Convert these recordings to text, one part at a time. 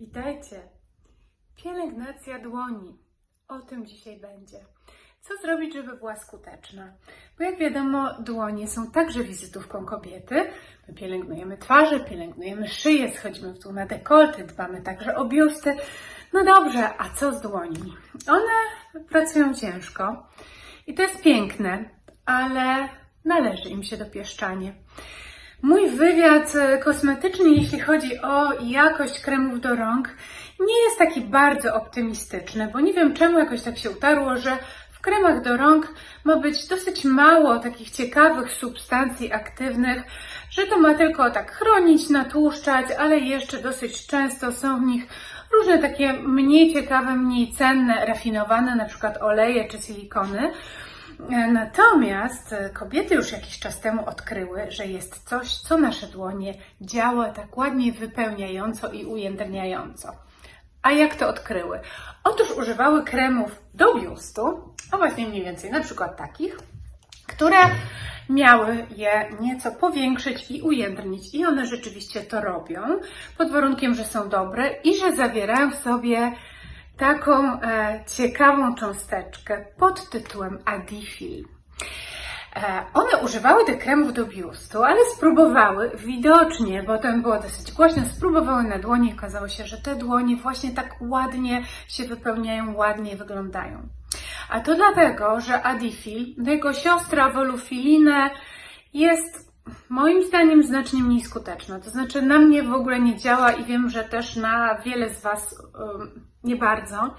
Witajcie! Pielęgnacja dłoni. O tym dzisiaj będzie. Co zrobić, żeby była skuteczna? Bo jak wiadomo, dłonie są także wizytówką kobiety. My pielęgnujemy twarze, pielęgnujemy szyję, schodzimy w dół na dekolty, dbamy także o biusty. No dobrze, a co z dłońmi? One pracują ciężko i to jest piękne, ale należy im się dopieszczanie. Mój wywiad e, kosmetyczny, jeśli chodzi o jakość kremów do rąk, nie jest taki bardzo optymistyczny, bo nie wiem czemu jakoś tak się utarło, że w kremach do rąk ma być dosyć mało takich ciekawych substancji aktywnych, że to ma tylko tak chronić, natłuszczać, ale jeszcze dosyć często są w nich różne takie mniej ciekawe, mniej cenne, rafinowane, na przykład oleje czy silikony. Natomiast e, kobiety już jakiś czas temu odkryły, że jest coś, co nasze dłonie działa tak ładnie wypełniająco i ujędrniająco. A jak to odkryły? Otóż używały kremów do biustu, a właśnie mniej więcej na przykład takich, które miały je nieco powiększyć i ujędrnić. I one rzeczywiście to robią, pod warunkiem, że są dobre i że zawierają w sobie taką e, ciekawą cząsteczkę pod tytułem Adifil. E, one używały tych kremów do biustu, ale spróbowały, widocznie, bo tam było dosyć głośno, spróbowały na dłoni i okazało się, że te dłonie właśnie tak ładnie się wypełniają, ładnie wyglądają. A to dlatego, że Adifil, jego siostra Volufiline jest moim zdaniem znacznie mniej skuteczna. To znaczy na mnie w ogóle nie działa i wiem, że też na wiele z Was nie bardzo,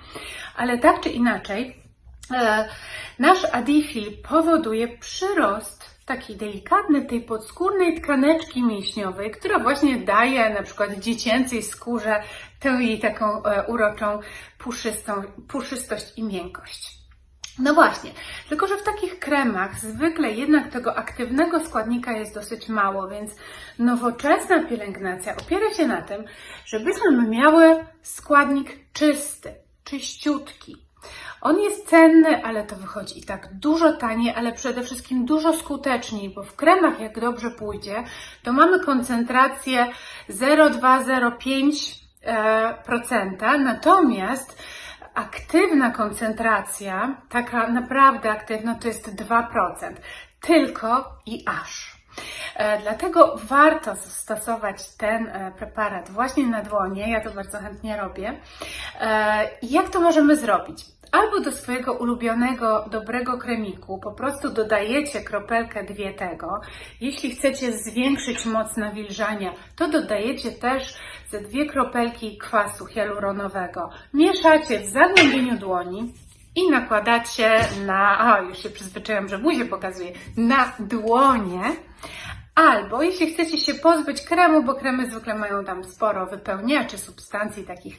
ale tak czy inaczej, e, nasz Adifil powoduje przyrost takiej delikatnej, tej podskórnej tkaneczki mięśniowej, która właśnie daje na przykład dziecięcej skórze tę jej taką e, uroczą, puszystą, puszystość i miękkość. No właśnie, tylko że w takich kremach zwykle jednak tego aktywnego składnika jest dosyć mało, więc nowoczesna pielęgnacja opiera się na tym, żebyśmy my miały składnik czysty, czyściutki. On jest cenny, ale to wychodzi i tak dużo taniej, ale przede wszystkim dużo skuteczniej, bo w kremach, jak dobrze pójdzie, to mamy koncentrację 0,2-0,5%, natomiast aktywna koncentracja, taka naprawdę aktywna, to jest 2%. Tylko i aż. E, Dlatego warto stosować ten e, preparat właśnie na dłonie. Ja to bardzo chętnie robię. E, jak to możemy zrobić? Albo do swojego ulubionego, dobrego kremiku po prostu dodajecie kropelkę dwie tego. Jeśli chcecie zwiększyć moc nawilżania, to dodajecie też ze dwie kropelki kwasu hialuronowego. Mieszacie w zagłębieniu dłoni i nakładacie na, a już się przyzwyczaiłam, że buzię pokazuję, na dłonie. Albo jeśli chcecie się pozbyć kremu, bo kremy zwykle mają tam sporo wypełniaczy, substancji takich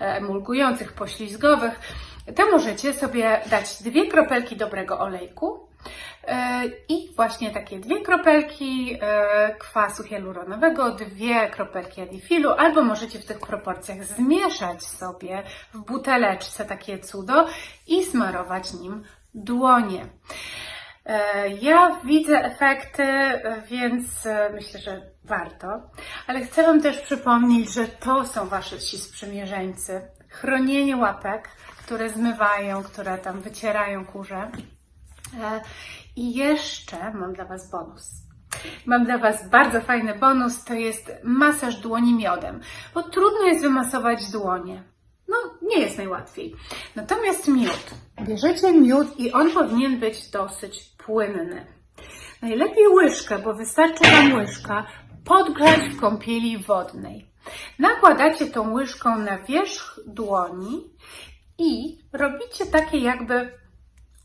e, emulgujących, poślizgowych, to możecie sobie dać dwie kropelki dobrego olejku i właśnie takie dwie kropelki e, kwasu hialuronowego, dwie kropelki adifilu, albo możecie w tych proporcjach zmieszać sobie w buteleczce takie cudo i smarować nim dłonie. E, Ja widzę efekty, e, więc e, myślę, że warto. Ale chcę Wam też przypomnieć, że to są Wasze ci sprzymierzeńcy. Chronienie łapek, które zmywają, które tam wycierają kurze. I jeszcze mam dla Was bonus. Mam dla Was bardzo fajny bonus, to jest masaż dłoni miodem, bo trudno jest wymasować dłonie. No, nie jest najłatwiej. Natomiast miód. Bierzecie miód i on powinien być dosyć płynny. Najlepiej łyżkę, bo wystarczy Wam łyżka, podgrzać w kąpieli wodnej. Nakładacie tą łyżką na wierzch dłoni i robicie takie jakby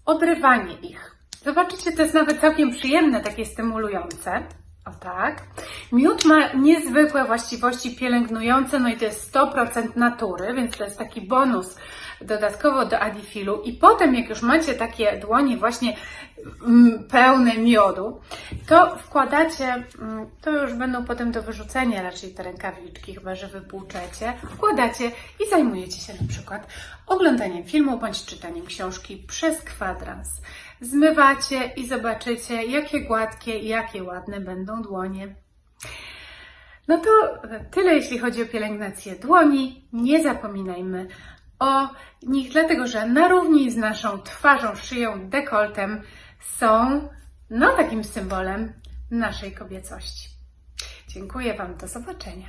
odrywanie ich. Zobaczycie, to jest nawet całkiem przyjemne, takie stymulujące. O tak. Miód ma niezwykłe właściwości pielęgnujące, no i to jest 100% natury, więc to jest taki bonus dodatkowo do adifilu. I potem, jak już macie takie dłonie właśnie mm, pełne miodu, to wkładacie, mm, to już będą potem do wyrzucenia raczej te rękawiczki, chyba że wypłuczecie, wkładacie i zajmujecie się na przykład oglądaniem filmu bądź czytaniem książki przez kwadrans. Zmywacie i zobaczycie, jakie gładkie i jakie ładne będą dłonie. No to tyle, jeśli chodzi o pielęgnację dłoni. Nie zapominajmy o nich, dlatego że na równi z naszą twarzą, szyją, dekoltem są no takim symbolem naszej kobiecości. Dziękuję Wam, do zobaczenia.